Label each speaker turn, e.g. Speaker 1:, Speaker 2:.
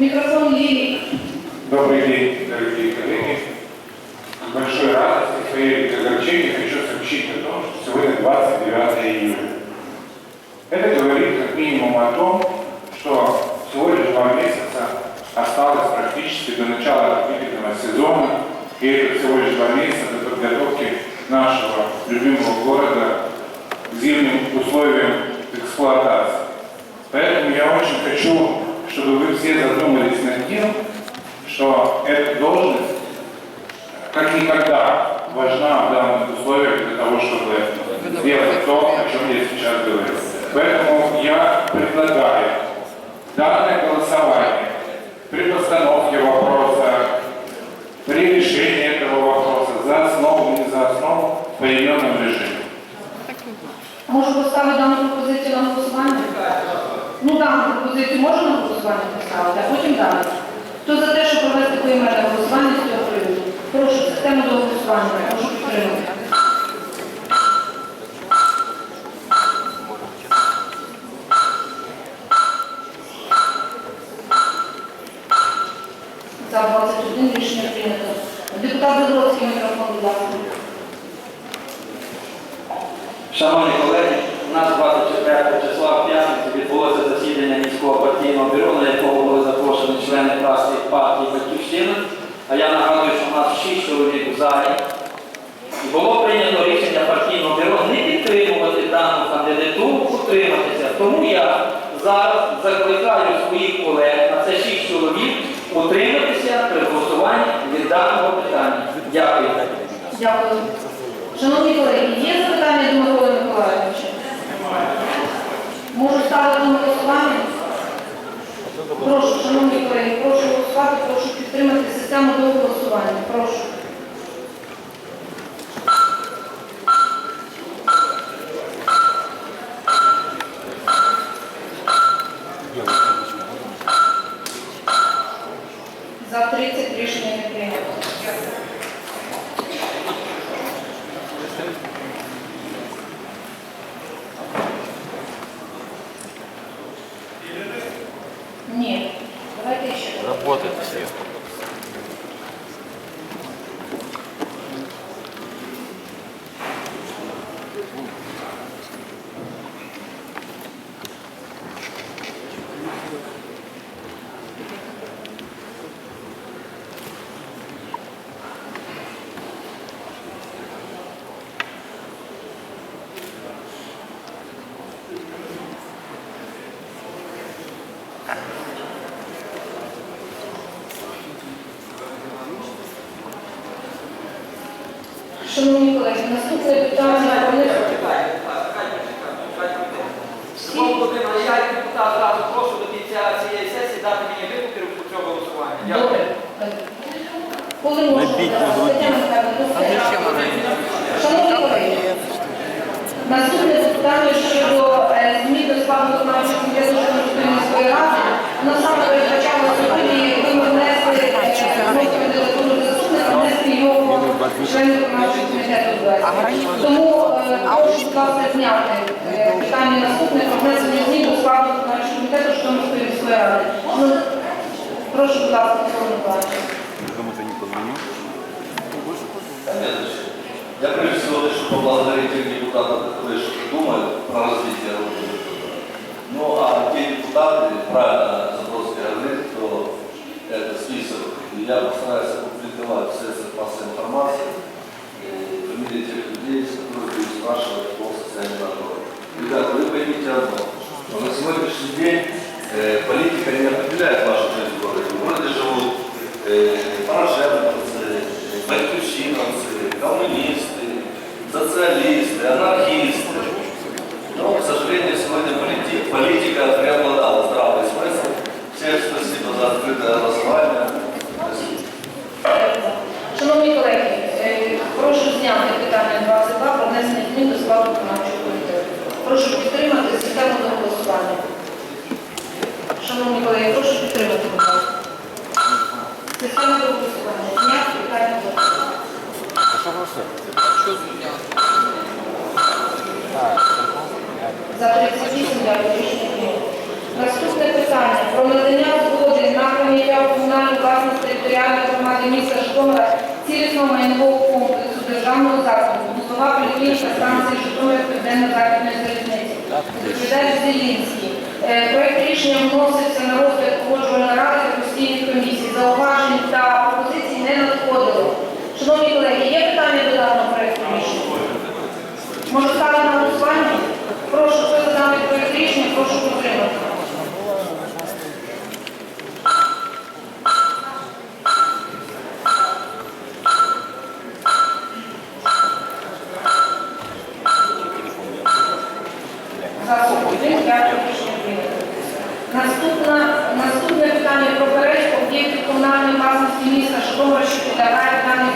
Speaker 1: Микрофон Лилии.
Speaker 2: Добрый день, дорогие коллеги. Большой радостью и своей огорчения хочу сообщить о том, что сегодня 29 июля. Это говорит как минимум о том, что всего лишь два месяца осталось практически до начала отопительного сезона, и это всего лишь два месяца до подготовки нашего любимого города к зимним условиям эксплуатации. Поэтому я очень хочу, чтобы вы все задумались тем, что эта должность как никогда важна в данных условиях для того, чтобы сделать то, о чем я сейчас говорю. Поэтому я предлагаю данное голосование при постановке вопроса, при решении этого вопроса за основу и не за основу в поименном режиме.
Speaker 1: Можу поставити дану пропозицію на голосування? Ну, дану пропозицію можна на голосування поставити, а потім далі. Хто за те, щоб провести поіменне голосування з цього приводу? Прошу систему до голосування, прошу підтримати. За 21 рішення прийнято. Депутат Забродський мікрофон, будь ласка.
Speaker 3: Шановні колеги, нас 24 числа в п'ятницю відбулося засідання міського партійного бюро, на якому були запрошені члени партії Батьківщина. А я нагадую, що у нас 6 чоловік в залі. І було прийнято рішення партійного бюро не підтримувати дану кандидатуру, утриматися. Тому я зараз закликаю своїх колег, а це 6 чоловік, утриматися при голосуванні від даного питання. Дякую.
Speaker 1: Дякую. Шановні колеги, є запитання до Миколи Миколаївича? Можу ставити на голосування? Прошу, шановні колеги, прошу голосувати, прошу підтримати систему до голосування. Прошу. За 30 рішення не прийнято. Ні. Давайте ще.
Speaker 4: Работает все.
Speaker 1: Шановні колеги, наступне питання.
Speaker 3: Прошу до кінця цієї сесії дати мені випадки по цьому голосуванню. Дякую.
Speaker 1: Коли можна? Шановні колеги, наступне питання щодо е, змін до складу виконавчого члени виконавчого комітету. Тому е, прошу, будь ласка, зняти е, питання наступне про внесення змін до складу виконавчого комітету Житомирської міської ради. Ну, Прошу, будь ласка, Микола Миколаївич.
Speaker 4: Кому-то не позвонил?
Speaker 5: Я прежде всего хочу поблагодарить тех депутатов, которые что-то думают про развитие Родины. Ну а те депутаты, правильно Забродский говорит, что это список, и я постараюсь которых будут спрашивать по состоянию на городе. Ребята, вы поймите одно, что на сегодняшний день э, политика не определяет вашу жизнь в городе. В городе живут э, пораженцы, батьківщиновцы, коммунисты, социалисты, анархисты. Но, к сожалению, сегодня полити- политика преобладала здравый смысл. Всем спасибо за открытое голосование. Спасибо.
Speaker 1: Шановні колеги, е, прошу зняти складу виконавчого комітету. Прошу підтримати систему до голосування. Шановні колеги, прошу підтримати. Система до голосування. Зняти питання 22. За 38 дякую рішення. Наступне питання про надання згоди на прийняття комунальної власності територіальної громади міста Житомира цілісного майнового комплексу державного закладу, Бусова поліклініка станції Житомир Південно-Західної залізниці. Відповідач Зелінський. Проєкт Проект рішення вноситься на розгляд погоджувальної ради та постійних комісій. Зауважень та закупів. Наступне питання про перелік об'єктів комунальної власності міста Житомира, що підлягають та не